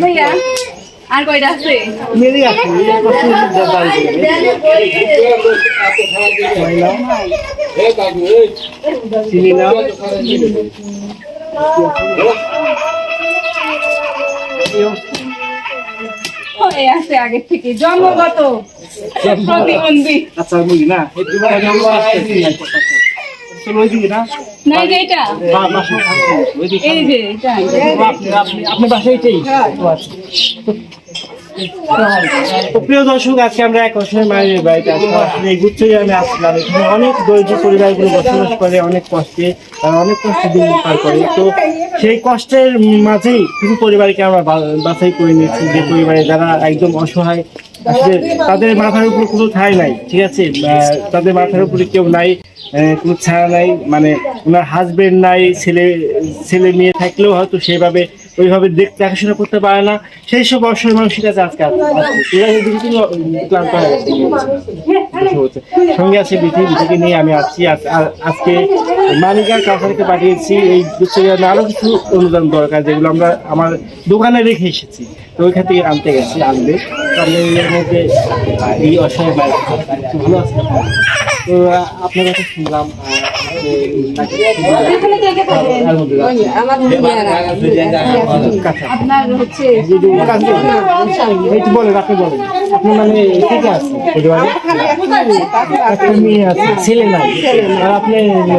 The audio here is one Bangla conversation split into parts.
ভাইয়া আর কয়টা আছে? মেরে আছে হয়ে আছে আগে থেকে। জন্মগত প্রতিবন্ধী। আচ্ছা বুঝি না? আপনি বাসায় প্রিয় দর্শক, আজকে আমরা এক অসহায় মায়ের বাড়িতে আসলাম আসলে এই গুচ্ছ আমি আসলাম। এখানে অনেক দরিদ্র পরিবারগুলো বসবাস করে, অনেক কষ্টে, তারা অনেক কষ্টে দিন পার করে। তো সেই কষ্টের মাঝেই কিছু পরিবারকে আমরা বাছাই করে নিয়েছি যে পরিবারে যারা একদম অসহায়, আসলে তাদের মাথার উপর কোনো ঠাই নাই, ঠিক আছে? তাদের মাথার উপরে কেউ নাই কোনো ছায়া নাই মানে ওনার হাজবেন্ড নাই, ছেলে ছেলে মেয়ে থাকলেও হয়তো সেভাবে ওইভাবে দেখ দেখাশোনা করতে পারে না। সেই সব অসহায় মানুষের কাছে আজকে। এরা কিন্তু ক্লান্ত। সঙ্গে আছে বিধি বিধিকে নিয়ে আমি আসছি। আজকে মালিকার কাছারিতে পাঠিয়েছি। এই গুচ্ছের আরও কিছু অনুদান দরকার, যেগুলো আমরা আমার দোকানে রেখে এসেছি। তো ওইখান থেকে আনতে গেছি, আনবে। মধ্যে এই অসহায় ভালো আছে। তো আপনার কাছে শুনলাম কে কে আপনি মানে কে কে আছে একটা মেয়ে আছে ছেলে নাই আর আপনি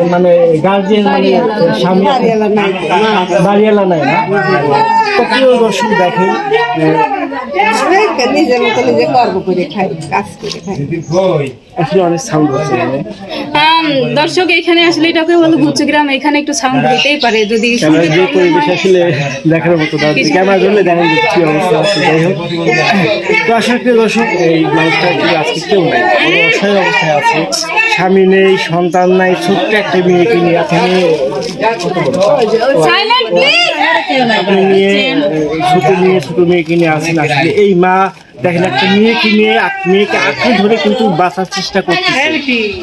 মানে গার্জিয়ান মানে স্বামী বাড়িওয়ালা নাই না প্রিয় দর্শক দেখেন নিজের মতো নিজে কর্ম করে খাই কাজ করে খাই আসলে অনেক সাউন্ড হচ্ছে দর্শক এখানে আসলে এটাকে বলে গুচ্ছগ্রাম এখানে একটু সাউন্ড দিতেই পারে। যদি পরিবেশ আসলে দেখার মতো ক্যামেরা ধরলে দেখেন কি অবস্থা আছে। যাই হোক। তো আশা করি দর্শক এই মানুষটা আজকে কেউ নাই। অসহায় অবস্থায় আছে। স্বামী নেই সন্তান নাই ছোট্ট একটা মেয়েকে নিয়ে আপনি নিয়ে ছোট মেয়ে ছোট মেয়েকে নিয়ে আসেন আসলে এই মা দেখেন একটা মেয়েকে নিয়ে মেয়েকে আঁকড়ে ধরে কিন্তু বাঁচার চেষ্টা করতেছে।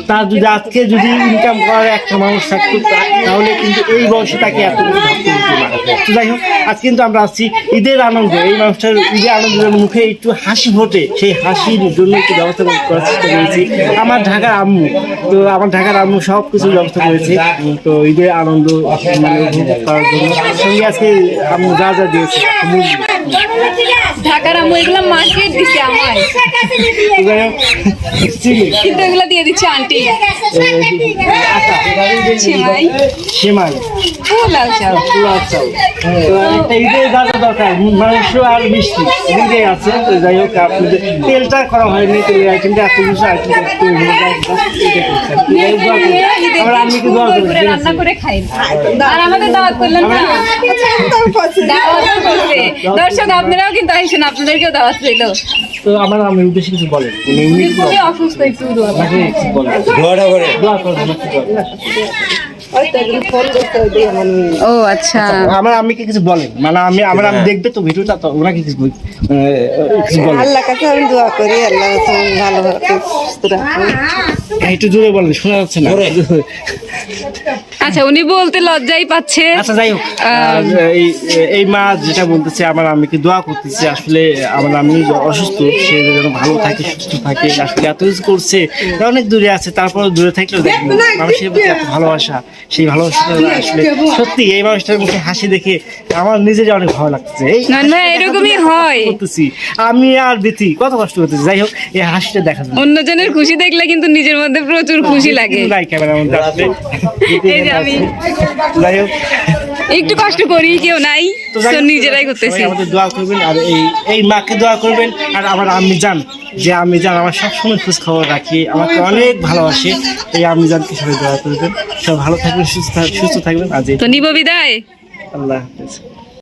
তার যদি আজকে যদি ইনকাম করার একটা মানুষ থাকতো, তাহলে কিন্তু এই বয়সে তাকে এত কিছু ভাবতে হতো না। তো যাই হোক, আজ কিন্তু আমরা আসছি ঈদের আনন্দ। এই মানুষটার ঈদের আনন্দের মুখে একটু হাসি ফোটে। সেই হাসির জন্য একটু ব্যবস্থা করার চেষ্টা করেছি। আমার ঢাকার আম্মু, তো আমার ঢাকার আম্মু সব কিছু ব্যবস্থা করেছে। তো ঈদের আনন্দ মানে উপভোগ করার জন্য। সঙ্গে আজকে আম্মু যা যা দিয়েছে ঢাকার আম্মু এগুলো মার্কেট হোক চিনি কিন্তু এগুলো দিয়ে দিচ্ছে আন্টি সেমাই সেমাই ফুল চাল পোলাও চাল। ঈদের যা যা দরকার মাংস আর মিষ্টি এদিকে আছে তো যাই হোক আপনি তেলটা করা হয়নি তেলের আইটেমটা এত কিছু আইটেম একটু হয়ে যায়, just এটা করছেন। তো যাই হোক, দোয়া করুন। আমার আম্মিকে দোয়া করবেন, করে ঠিক আছে? রান্না করে খাই আর আমাদের দাওয়াত করলেন না দাওয়াতও করছে দর্শক আপনারাও কিন্তু আইসেন আপনাদেরকেও দাওয়াত রইল তো আমার আম্মির উদ্দেশ্যে কিছু বলেন। কি? অসুস্থ একটু দোয়া দোয়া মেয়ে। ও আচ্ছা। আমার আম্মিকে কিছু বলেন? মানে আমি আমার আমি দেখবে তো ভিডিওটা তো ওনাকে কিছু কিছু বলেন। আল্লাহ কাছে আমি দোয়া করি আল্লাহ ভালো একটু জোরে বলেন শোনা যাচ্ছে না। আচ্ছা উনি বলতে লজ্জাই পাচ্ছে। আচ্ছা যাই হোক এই এই মা যেটা বলতেছে আমার আম্মিকে দোয়া করতেছে আসলে আমার আমি অসুস্থ সে যেন ভালো থাকে সুস্থ থাকে আসলে এত কিছু করছে অনেক দূরে আছে তারপরে দূরে থাকলেও দেখবেন মানুষের প্রতি এত ভালোবাসা সেই ভালোবাসাটা আসলে সত্যি এই মানুষটার মুখে হাসি দেখে আমার নিজেরই অনেক ভালো লাগতেছে। এই না, না, এরকমই হয়। করতেছি আমি আর বিথি কত কষ্ট করতেছি যাই হোক এই হাসিটা দেখা যায় অন্যজনের খুশি দেখলে কিন্তু নিজের মধ্যে প্রচুর খুশি লাগে। নাই ক্যামেরার মধ্যে আসলে। এই যে আমি যাই হোক। একটু কষ্ট করি কেউ নাই। তো নিজেরাই করতেছি। আমাদের দোয়া করবেন আর এই এই মাকে দোয়া করবেন আর আমার আমি যান যে আমি যান আমার সবসময় খোঁজ খবর রাখি আমাকে অনেক ভালোবাসে এই আমি জানকে সবাই দোয়া করবেন। সব ভালো থাকবেন সুস্থ সুস্থ থাকবেন। আজ তো নিব বিদায়। আল্লাহ হাফেজ।